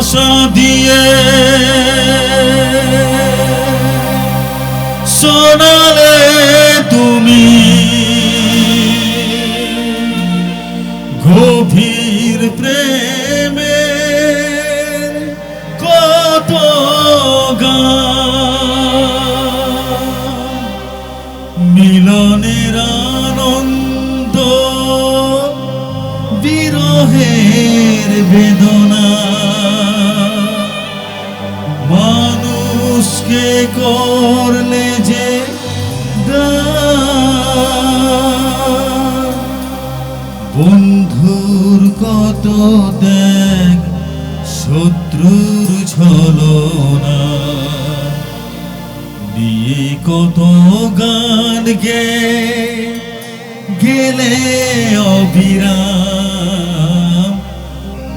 ভালোবাসা দিয়ে। শোনালে তুমি গভীর প্রেমে কত মিলনের আনন্দ বিরহের বেদনা। মানুষকে করলে যে বন্ধুর কত ত্যাগ শত্রুর ছলনা। দিয়ে কত গান গে গেলে অবিরাম।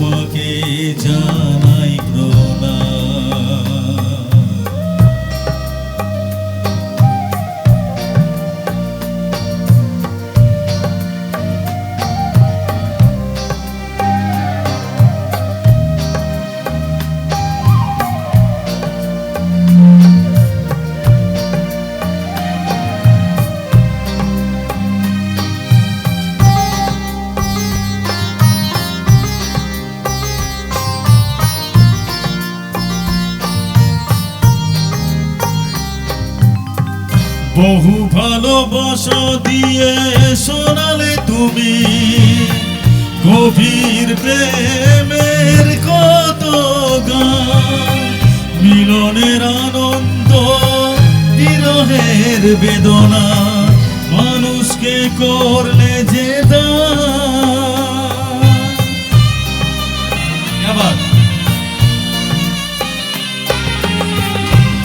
তোমাকে জানাই প্রণাম। বহু ভালোবাসা দিয়ে শোনালে তুমি গভীর প্রেমের কত মিলনের আনন্দ, বিরহের বেদনা, মানুষকে করলে যে দান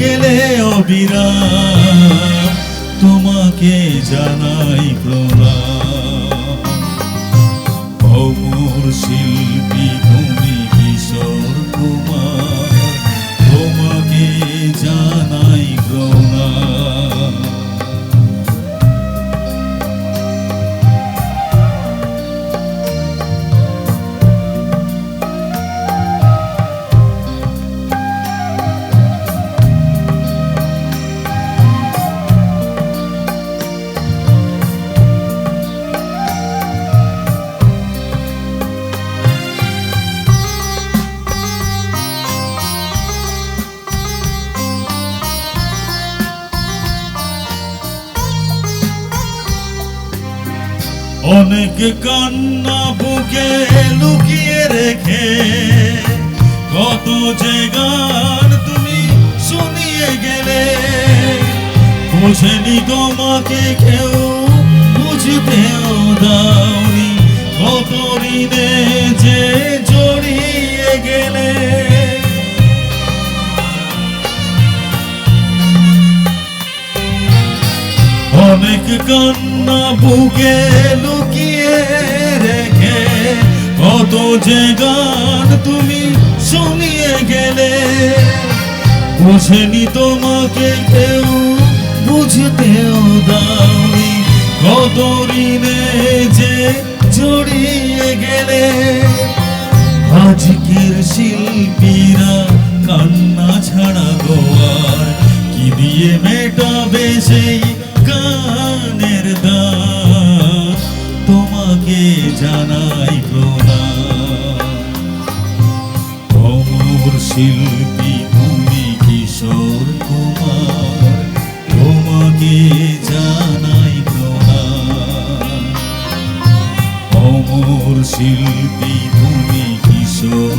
গেলে অবিরাম তোমাকে জানাই প্রণাম। অমর শিল্পী তুমি অনেক কান্না বুকে লুকিয়ে রেখে, কত যে গান তুমি শুনিয়ে গেলে, বোঝেনি তোমাকে কেউ বুঝতেও দাওনি কত ঋণে যে জড়িয়ে গেলে। অনেক কান্না বুকে রেখে কত যে গান তুমি শুনিয়ে গেলে, বোঝেনি তোমাকে কেউ, বুঝতেও দাওনি কত ঋণে যে জড়িয়ে গেলে। আজকের শিল্পীরা কান্না ছাড়া গোয়ার কি দিয়ে মেটাবে সেই গানের দান তোমাকে জানাই প্রণাম। শিল্পী তুমি কিশোর কুমার তোমাকে জানাই প্রণাম। অমর শিল্পী তুমি কিশোর